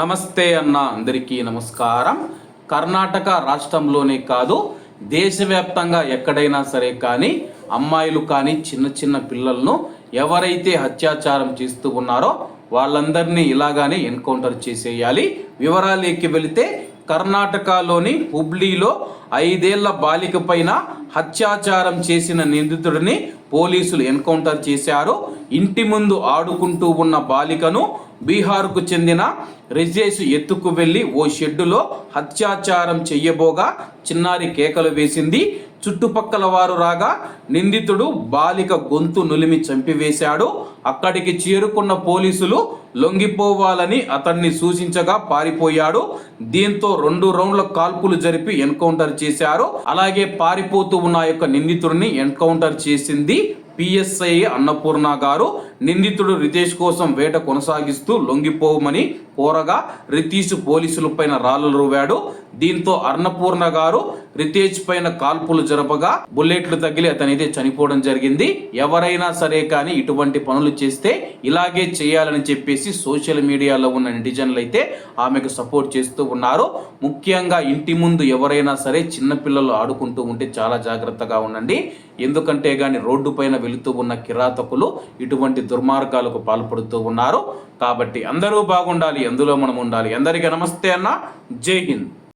నమస్తే అన్న అందరికీ నమస్కారం. కర్ణాటక రాష్ట్రంలోనే కాదు దేశవ్యాప్తంగా ఎక్కడైనా సరే కానీ అమ్మాయిలు కానీ చిన్న చిన్న పిల్లలను ఎవరైతే అత్యాచారం చేస్తూ ఉన్నారో వాళ్ళందరినీ ఇలాగానే ఎన్కౌంటర్ చేసేయాలి. వివరాలేకి వెళితే కర్ణాటకలోని హుబ్లీలో ఐదేళ్ళ బాలిక పైన హత్యాచారం చేసిన నిందితుడిని పోలీసులు ఎన్కౌంటర్ చేశారు. ఇంటి ముందు ఆడుకుంటూ ఉన్న బాలికను బీహార్కు చెందిన రిజేష్ ఎత్తుకు వెళ్ళి ఓ షెడ్డులో హత్యాచారం చెయ్యబోగా చిన్నారి కేకలు వేసింది. చుట్టుపక్కల వారు రాగా నిందితుడు బాలిక గొంతు నులిమి చంపివేశాడు. అక్కడికి చేరుకున్న పోలీసులు లొంగిపోవాలని అతన్ని సూచించగా పారిపోయాడు. దీంతో రెండు రౌండ్ల కాల్పులు జరిపి ఎన్కౌంటర్ చేశారు. అలాగే పారిపోతూ ఉన్న యొక్క నిందితుడిని ఎన్కౌంటర్ చేసింది పిఎస్ఐ అన్నపూర్ణ గారు నిందితుడు రితేష్ కోసం వేట కొనసాగిస్తూ లొంగిపోవమని కోరగా రితీష్ పోలీసుల పైన రాళ్ళు రువాడు. దీంతో అన్నపూర్ణ గారు రితేష్ పైన కాల్పులు జరపగా బుల్లెట్లు తగిలి అతనైతే చనిపోవడం జరిగింది. ఎవరైనా సరే కానీ ఇటువంటి పనులు చేస్తే ఇలాగే చేయాలని చెప్పేసి సోషల్ మీడియాలో ఉన్న నెటిజన్లు అయితే ఆమెకు సపోర్ట్ చేస్తూ ఉన్నారు. ముఖ్యంగా ఇంటి ముందు ఎవరైనా సరే చిన్నపిల్లలు ఆడుకుంటూ ఉంటే చాలా జాగ్రత్తగా ఉండండి. ఎందుకంటే కానీ రోడ్డు పైన వెళుతూ ఉన్న కిరాతకులు ఇటువంటి దుర్మార్గాలకు పాల్పడుతూ ఉన్నారు. కాబట్టి అందరూ బాగుండాలి అందులో మనం ఉండాలి. అందరికీ నమస్తే అన్న. జై హింద్.